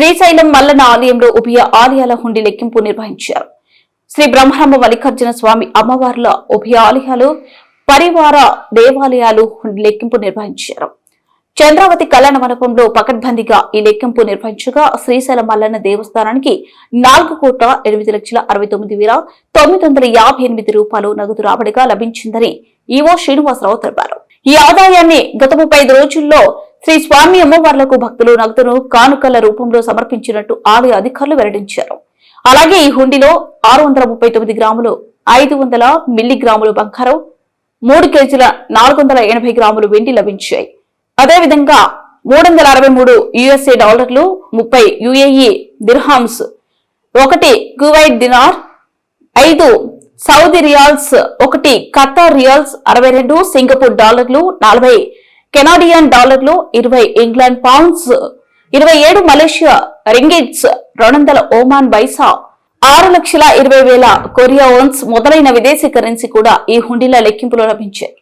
శ్రీశైలం మల్లన ఆలయంలో ఉభయ ఆలయాల హుండీ లెక్కింపు నిర్వహించారు. శ్రీ బ్రహ్మరామ మల్లికార్జున స్వామి అమ్మవార్ల ఉభయ ఆలయాలు పరివార దేవాలయాలు హుండీ లెక్కింపు నిర్వహించారు. చంద్రావతి కళ్యాణ మండపంలో పకడ్బందీగా ఈ లెక్కింపు నిర్వహించగా శ్రీశైలం మల్లన్న దేవస్థానానికి నాలుగు కోట్ల ఎనిమిది లక్షల అరవై తొమ్మిది వేల తొమ్మిది వందల యాభై ఎనిమిది రూపాయలు నగదు రాబడిగా లభించిందని ఈవో శ్రీనివాసరావు తెలిపారు. ఈ ఆదాయాన్ని గత ముప్పై ఐదు రోజుల్లో శ్రీ స్వామి అమ్మవార్లకు భక్తులు నగదును కానుకల రూపంలో సమర్పించినట్టు ఆలయ అధికారులు వెల్లడించారు. అలాగే ఈ హుండీలో ఆరు వందల ముప్పై తొమ్మిది గ్రాములు ఐదు వందల మిల్లీగ్రాములు బంగారం మూడు కేజీల నాలుగు వందల ఎనభై గ్రాములు వెండి లభించాయి. అదేవిధంగా మూడు వందల అరవై మూడు యుఎస్ఏ డాలర్లు ముప్పై యుఏఈ దిర్హామ్స్ ఒకటి కువైట్ దినార్ ఐదు సౌదీ రియాల్స్ ఒకటి ఖతార్ రియాల్స్ అరవై రెండు సింగపూర్ డాలర్లు నలభై కెనాడియన్ డాలర్లు ఇరవై ఇంగ్లాండ్ పౌండ్స్ ఇరవై ఏడు మలేషియా రింగిట్స్ రెండు వందల ఓమాన్ బైసా ఆరు లక్షల ఇరవై వేల కొరియా ఓన్స్ మొదలైన విదేశీ కరెన్సీ కూడా ఈ హుండీల లెక్కింపులో లభించాయి.